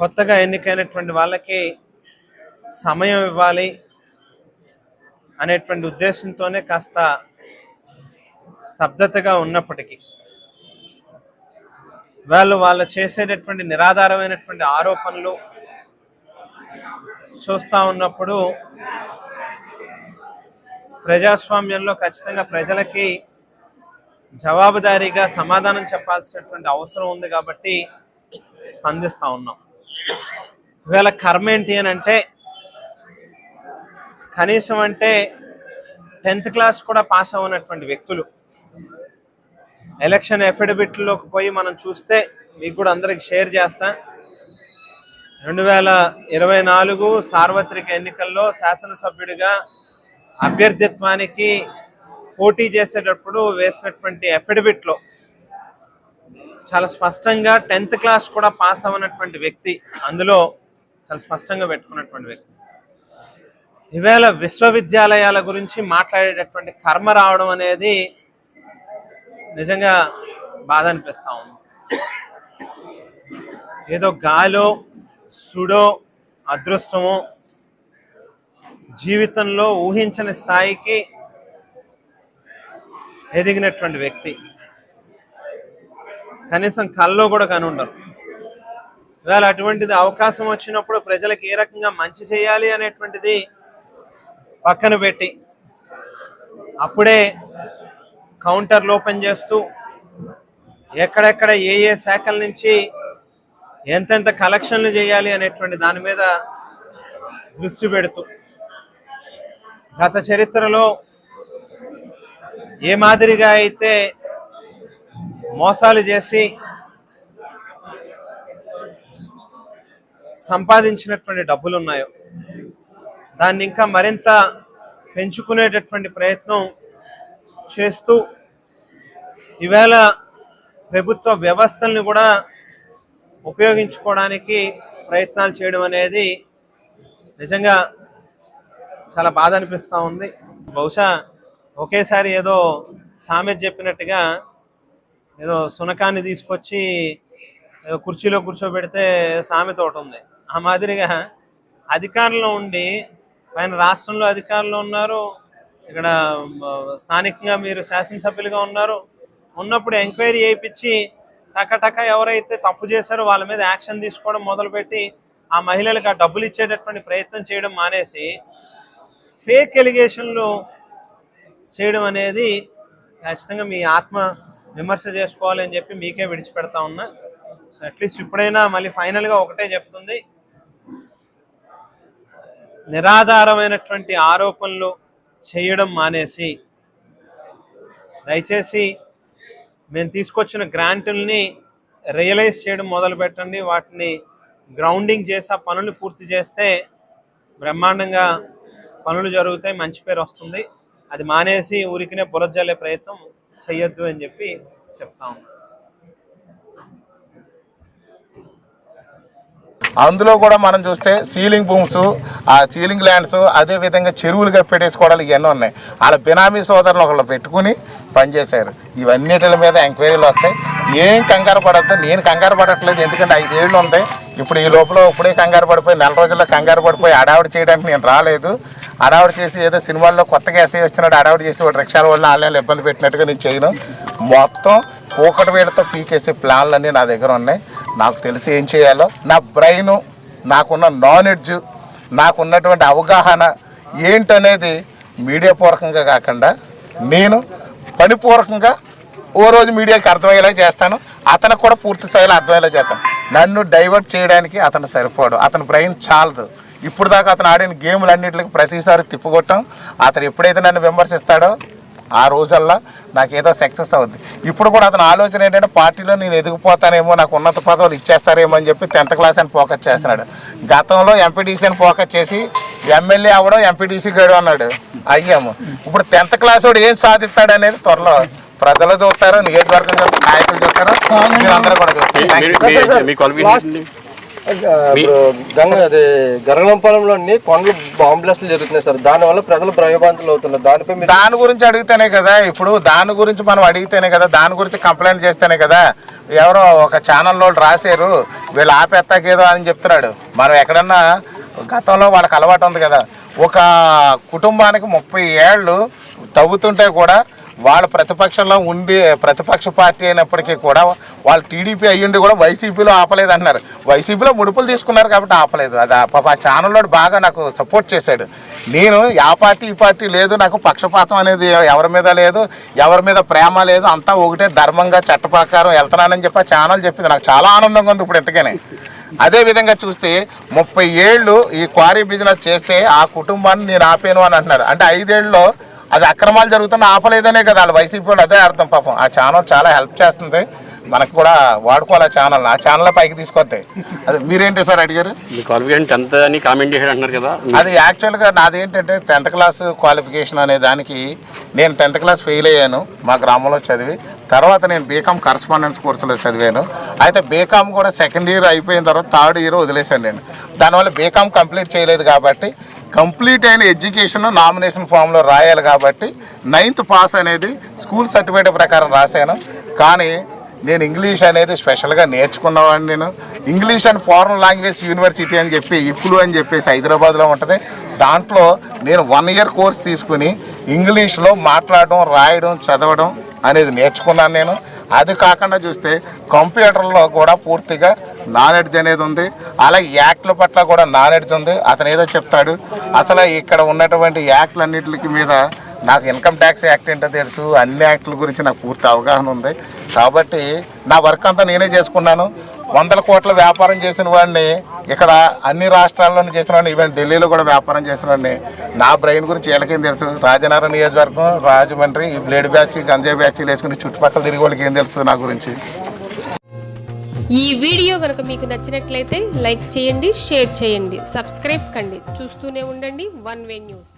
కొత్తగా ఎన్నికైనటువంటి వాళ్ళకి సమయం ఇవ్వాలి అనేటువంటి ఉద్దేశంతోనే కాస్త స్తబ్దతగా ఉన్నప్పటికీ వాళ్ళు వాళ్ళు చేసేటటువంటి నిరాధారమైనటువంటి ఆరోపణలు చూస్తూ ఉన్నప్పుడు ప్రజాస్వామ్యంలో ఖచ్చితంగా ప్రజలకి జవాబుదారీగా సమాధానం చెప్పాల్సినటువంటి అవసరం ఉంది కాబట్టి స్పందిస్తూ ఉన్నాం. వీళ్ళ కర్మ ఏంటి అని అంటే కనీసం అంటే టెన్త్ క్లాస్ కూడా పాస్ అవ్వనటువంటి వ్యక్తులు. ఎలక్షన్ అఫిడవిట్లోకి పోయి మనం చూస్తే మీకు కూడా అందరికి షేర్ చేస్తా. రెండు వేల ఇరవై నాలుగు సార్వత్రిక ఎన్నికల్లో శాసనసభ్యుడిగా అభ్యర్థిత్వానికి పోటీ చేసేటప్పుడు వేసినటువంటి అఫిడవిట్లో చాలా స్పష్టంగా టెన్త్ క్లాస్ కూడా పాస్ అవ్వనటువంటి వ్యక్తి అందులో చాలా స్పష్టంగా పెట్టుకున్నటువంటి వ్యక్తి. ఈవేళ విశ్వవిద్యాలయాల గురించి మాట్లాడేటటువంటి కర్మ రావడం అనేది నిజంగా బాధ అనిపిస్తూ ఉంది. ఏదో గాలో సుడో అదృష్టమో జీవితంలో ఊహించని స్థాయికి ఎదిగినటువంటి వ్యక్తి. కనీసం కల్లో కూడా కనుండరు. ఇవాళ అటువంటిది అవకాశం వచ్చినప్పుడు ప్రజలకు ఏ రకంగా మంచి చేయాలి అనేటువంటిది పక్కన పెట్టి అప్పుడే కౌంటర్లు ఓపెన్ చేస్తూ ఎక్కడెక్కడ ఏ ఏ శాఖల నుంచి ఎంతెంత కలెక్షన్లు చేయాలి అనేటువంటి దాని మీద దృష్టి పెడుతూ గత చరిత్రలో ఏ మాదిరిగా అయితే మోసాలు చేసి సంపాదించినటువంటి డబ్బులు ఉన్నాయో దాన్ని ఇంకా మరింత పెంచుకునేటటువంటి ప్రయత్నం చేస్తూ ఈవేళ ప్రభుత్వ వ్యవస్థల్ని కూడా ఉపయోగించుకోవడానికి ప్రయత్నాలు చేయడం అనేది నిజంగా చాలా బాధ అనిపిస్తూ ఉంది. బహుశా ఒకేసారి ఏదో సామెత చెప్పినట్టుగా ఏదో సునకాన్ని తీసుకొచ్చి ఏదో కుర్చీలో కూర్చోబెడితే సామెత ఒకటి ఉంది. ఆ మాదిరిగా అధికారంలో ఉండి పైన రాష్ట్రంలో అధికారంలో ఉన్నారు. ఇక్కడ స్థానికంగా మీరు శాసనసభ్యులుగా ఉన్నారు. ఉన్నప్పుడు ఎంక్వైరీ చేయించి టక ఎవరైతే తప్పు చేశారో వాళ్ళ మీద యాక్షన్ తీసుకోవడం మొదలుపెట్టి ఆ మహిళలకు ఆ డబ్బులు ఇచ్చేటటువంటి ప్రయత్నం చేయడం మానేసి ఫేక్ ఎలిగేషన్లు చేయడం అనేది ఖచ్చితంగా మీ ఆత్మ విమర్శ చేసుకోవాలని చెప్పి మీకే విడిచిపెడతా ఉన్నా. సో అట్లీస్ట్ ఇప్పుడైనా మళ్ళీ ఫైనల్గా ఒకటే చెప్తుంది. నిరాధారమైనటువంటి ఆరోపణలు చేయడం మానేసి దయచేసి మేము తీసుకొచ్చిన గ్రాంటుల్ని రియలైజ్ చేయడం మొదలు పెట్టండి. వాటిని గ్రౌండింగ్ చేసి ఆ పనులు పూర్తి చేస్తే బ్రహ్మాండంగా పనులు జరుగుతాయి మంచి పేరు వస్తుంది. అది మానేసి ఊరికినే బురజల్లే ప్రయత్నం చెయ్యొద్దు అని చెప్పి చెప్తా ఉన్నాను అందులో కూడా మనం చూస్తే సీలింగ్ భూమ్స్ ఆ సీలింగ్ ల్యాండ్స్ అదే విధంగా చెరువులుగా పెట్టేసుకోవడానికి ఇవన్నీ ఉన్నాయి. వాళ్ళ బినామీ సోదరులు ఒకళ్ళు పెట్టుకుని పనిచేశారు. ఇవన్నిటి మీద ఎంక్వైరీలు వస్తాయి. ఏం కంగారు పడద్దు. నేను కంగారు పడట్లేదు. ఎందుకంటే ఐదేళ్ళు ఉంది. ఇప్పుడు ఈ లోపల ఇప్పుడే కంగారు పడిపోయి నెల రోజుల్లో కంగారు పడిపోయి అడావిడి చేయడానికి నేను రాలేదు. అడావిడి చేసి ఏదో సినిమాల్లో కొత్తగా ఎస్ఐ వచ్చినట్టు అడావిడి చేసి వాడు రిక్షాల వల్ల ఆన్లైన్లో ఇబ్బంది పెట్టినట్టుగా నేను చేయను. మొత్తం కూకటి వేళతో పీకేసే ప్లాన్లు అన్నీ నా దగ్గర ఉన్నాయి. నాకు తెలిసి ఏం చేయాలో. నా బ్రెయిన్ నాకున్న నాలెడ్జ్ నాకున్నటువంటి అవగాహన ఏంటనేది మీడియా పూర్వకంగా కాకుండా నేను పనిపూర్వకంగా ఓ రోజు మీడియాకి అర్థమయ్యేలా చేస్తాను. అతనికి కూడా పూర్తి స్థాయిలో అర్థమయ్యేలా చేస్తాను. నన్ను డైవర్ట్ చేయడానికి అతను సరిపోడు. అతని బ్రెయిన్ చాలదు. ఇప్పుడు దాకా అతను ఆడిన గేములు అన్నింటికి ప్రతిసారి తిప్పుకొట్టం. అతను ఎప్పుడైతే నన్ను విమర్శిస్తాడో ఆ రోజల్లా నాకు ఏదో సక్సెస్ అవుద్ది. ఇప్పుడు కూడా అతని ఆలోచన ఏంటంటే పార్టీలో నేను ఎదిగిపోతానేమో నాకు ఉన్నత పదవులు ఇచ్చేస్తారేమో అని చెప్పి టెన్త్ క్లాస్ అని ఫోకస్ చేస్తున్నాడు. గతంలో ఎంపీటీసీ అని ఫోకస్ చేసి ఎమ్మెల్యే అవడం ఎంపీటీసీ గడు అన్నాడు. అయ్యాము. ఇప్పుడు టెన్త్ క్లాస్ వాడు ఏం సాధిస్తాడు అనేది త్వరలో ప్రజలు చూస్తారు నియోజకవర్గం చూస్తారు నాయకులు చూస్తారు మీరందరూ కూడా చూస్తారు. గంగ అది గరగంపాలెంలోని కొండలు బాంబ్ బ్లాస్టులు జరుగుతున్నాయి సార్. దానివల్ల ప్రజలు భయభ్రాంతులు అవుతున్నారు. దానిపై దాని గురించి అడిగితేనే కదా ఇప్పుడు దాని గురించి మనం అడిగితేనే కదా దాని గురించి కంప్లైంట్ చేస్తేనే కదా ఎవరో ఒక ఛానల్లో రాశారు వీళ్ళు ఆపేస్తాకేదో అని చెప్తున్నాడు. మనం ఎక్కడన్నా గతంలో వాళ్ళకి అలవాటు ఉంది కదా. ఒక కుటుంబానికి ముప్పై ఏళ్ళు తవ్వుతుంటే కూడా వాళ్ళ ప్రతిపక్షంలో ఉండి ప్రతిపక్ష పార్టీ అయినప్పటికీ కూడా వాళ్ళు టీడీపీ అయ్యుండి కూడా వైసీపీలో ఆపలేదు అన్నారు వైసీపీలో ముడుపులు తీసుకున్నారు కాబట్టి ఆపలేదు. అది ఆ ఛానల్లో బాగా నాకు సపోర్ట్ చేశాడు. నేను ఆ పార్టీ ఈ పార్టీ లేదు నాకు పక్షపాతం అనేది ఎవరి మీద లేదు ఎవరి మీద ప్రేమ లేదు అంతా ఒకటే ధర్మంగా చట్ట ప్రకారం వెళ్తున్నానని చెప్పి ఆ ఛానల్ చెప్పింది. నాకు చాలా ఆనందంగా ఉంది ఇప్పుడు ఇంతకనే. అదే విధంగా చూస్తే ముప్పై ఏళ్ళు ఈ క్వారీ బిజినెస్ చేస్తే ఆ కుటుంబాన్ని నేను ఆపాను అని అంటున్నారు. అంటే ఐదేళ్ళలో అది అక్రమాలు జరుగుతున్న ఆపలేదనే కదా వాళ్ళు వైసీపీ వాళ్ళు అదే అర్థం పాపం. ఆ ఛానల్ చాలా హెల్ప్ చేస్తుంది. మనకు కూడా వాడుకోవాలి ఆ ఛానల్. ఆ ఛానల్ పైకి తీసుకొస్తాయి అది మీరేంటి సార్ అడిగారు? మీ క్వాలిఫికేషన్ టెన్త్ అని కామెంట్ చేశాడు అంటున్నారు కదా. అది యాక్చువల్గా నాది ఏంటంటే టెన్త్ క్లాస్ క్వాలిఫికేషన్ అనే దానికి నేను టెన్త్ క్లాస్ ఫెయిల్ అయ్యాను మా గ్రామంలో చదివి. తర్వాత నేను బీకామ్ కరస్పాండెన్స్ కోర్సులో చదివాను. అయితే బీకామ్ కూడా సెకండ్ ఇయర్ అయిపోయిన తర్వాత థర్డ్ ఇయర్ వదిలేశాను నేను. దానివల్ల బీకామ్ కంప్లీట్ చేయలేదు కాబట్టి కంప్లీట్ అయిన ఎడ్యుకేషన్ నామినేషన్ ఫామ్లో రాయాలి కాబట్టి నైన్త్ పాస్ అనేది స్కూల్ సర్టిఫికేట్ ప్రకారం రాశాను. కానీ నేను ఇంగ్లీష్ అనేది స్పెషల్గా నేర్చుకున్నవాడిని నేను. English and foreign language university అని చెప్పి ఇఫ్లు అని చెప్పేసి హైదరాబాద్లో ఉంటుంది. దాంట్లో నేను వన్ ఇయర్ కోర్స్ తీసుకుని ఇంగ్లీష్లో మాట్లాడడం రాయడం చదవడం అనేది నేర్చుకున్నాను నేను. అది కాకుండా చూస్తే కంప్యూటర్లో కూడా పూర్తిగా నాలెడ్జ్ అనేది ఉంది. అలాగే యాక్ట్ల పట్ల కూడా నాలెడ్జ్ ఉంది. అతను ఏదో చెప్తాడు. అసలు ఇక్కడ ఉన్నటువంటి యాక్ట్లన్నిటికి మీద నాకు ఇన్కమ్ ట్యాక్స్ యాక్ట్ ఏంటో తెలుసు అన్ని యాక్ట్ల గురించి నాకు పూర్తి అవగాహన ఉంది. కాబట్టి నా వర్క్ అంతా నేనే చేసుకున్నాను. వందల కోట్ల వ్యాపారం చేసిన వాడిని ఇక్కడ అన్ని రాష్ట్రాల్లోనూ చేసిన వాడిని ఈవెన్ ఢిల్లీలో కూడా వ్యాపారం చేసిన వాడిని నా బ్రెయిన్ గురించి వీళ్ళకేం తెలుసు? రాజనగరం నియోజకవర్గం రాజమండ్రి ఈ బ్లేడ్ బ్యాచ్ గంజాయి బ్యాచ్ వేసుకుని చుట్టుపక్కల తిరిగి వాళ్ళకి ఏం తెలుసు నా గురించి? ఈ వీడియో కనుక మీకు నచ్చినట్లయితే లైక్ చేయండి షేర్ చేయండి సబ్స్క్రైబ్ కండి. చూస్తూనే ఉండండి వన్ వే న్యూస్.